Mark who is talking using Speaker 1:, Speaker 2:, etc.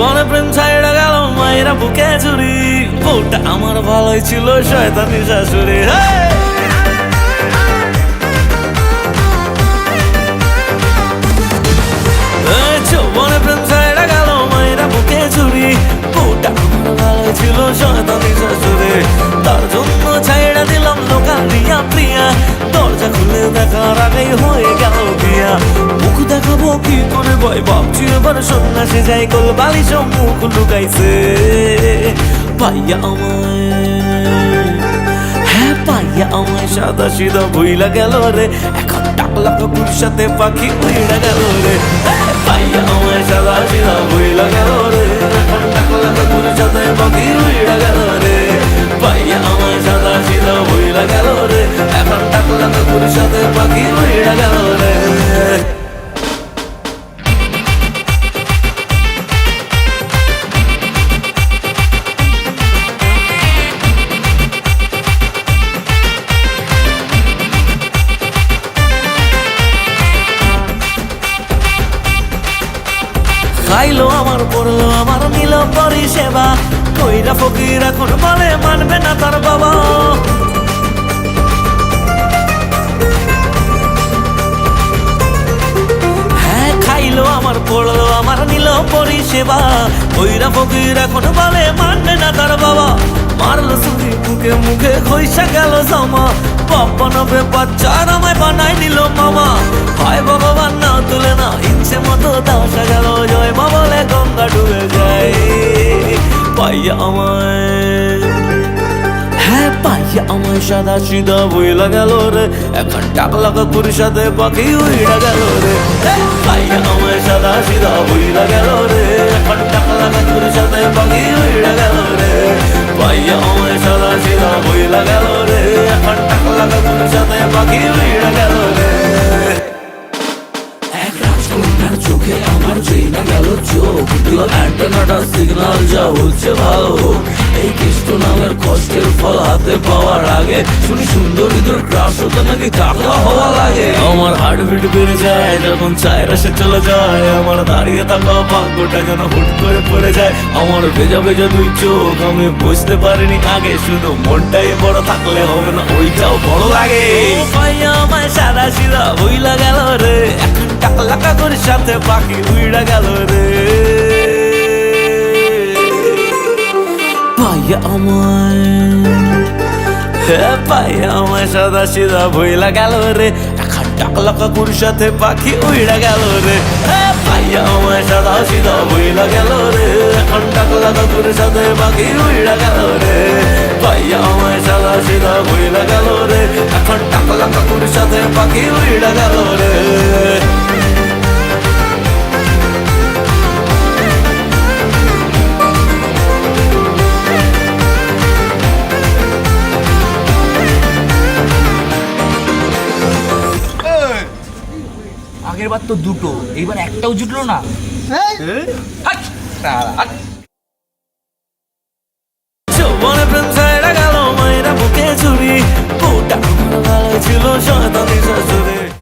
Speaker 1: যৌবনে প্রেম ছাইড়া গেল মায়েরা বুকে চুরি বউটা আমার ভালোই ছিল শয়তানি শাশুড়ি! সন্ন্যাসে যাই কল বালিশ মুখ লুকাইছে। পাইয়া আমায়। হ্যাঁ পাইয়া আমায় সাদা সিধা ভুইলা গেল রে। এখন টাকলা কুকুর সাথে পাখি উইড়া গেল রে। হ্যাঁ, পাইয়া আমায় সাদা সিধা ভুইলা গেল রে। এখন টাকলা কুকুর সাথে পাখি উইড়া গেল রে। পাইয়া আমায় সাদা সিধা ভুইলা গেল রে। এখন টাকলা কুকুর সাথে পাখি উইড়া গেল রে। খাইলো আমার, পড়ল আমার, নিল পরিষেবা। কইরা ফকির এখন বলে, মানবে না তার বাবা। হ্যাঁ খাইলো আমার, পড়ল আমার, নিল পরিষেবা। কইরা ফকির এখন বলে, মানবে না তার বাবা। মারলো সুরি মুখে মুখে খইসা গেল জমা। পপনবে বাচ্চার আমায় বানাই নিল পাইয়া আমায়। হ্যাঁ পাইয়া আমায় সাদা সিধা বইলা গেল রে। এখন টাকলা কাকুর সাথে পাখি উইড়া গেল রে। হ্যাঁ, পাইয়া আমায় সাদা সিধা বইলা গেল রে। এখন টাকলা কাকুর সাথে পাখি উইড়া গেল রে। পাইয়া আমায় সাদা সিধা বইলা গেল রে। এখন টাকলা কাকুর সাথে পাখি উইড়া গেল রে। অ্যান্টেনাটা সিগন্যাল যা হচ্ছে ভালো হোক। এই কৃষ্ণ নামের কষ্টের ফল হাতে পাওয়ার আগে শুনি সুন্দরীদের ক্রাশ হতে নাকি টাকলা হওয়া লাগে। আমার হার্ট বিট বেড়ে যায়, যখন চায়ের সে চলে যায়। আমার দাঁড়িয়ে থাকা ভাগ্যটা যেন হুট করে পড়ে যায়। আমার ভেজা ভেজা দুই চোখ, আমি বুঝতে পারিনি আগে। শুধু মনটাই বড় থাকলে হবে না, ওইটাও বড় লাগে। আমায় সাদা সিধা বইলা গেল রে। এখন টাকলা করে সাথে পাখি উইড়া গেল রে। পাইয়া আমায় আমায় সাদা সিধা বইলা গেল রে। এখন টাকলা কাকুর সাথে পাখি উইড়া গেল রে। হ্যাঁ পাইয়া সাদা সিধা বইলা গেল রে। এখন টাকলা কাকুর সাথে পাখি উইড়া গেল রে। পাইয়া আমায় সাদা সিধা বইলা গেল রে। এখন টাকলা কাকুর সাথে পাখি উইড়া গেল
Speaker 2: আগের বার তো দুটো এইবার একটাও জুটলো না!
Speaker 1: যৌবনে প্রেম গেল মায়েরা বুকে চুরি। ছিল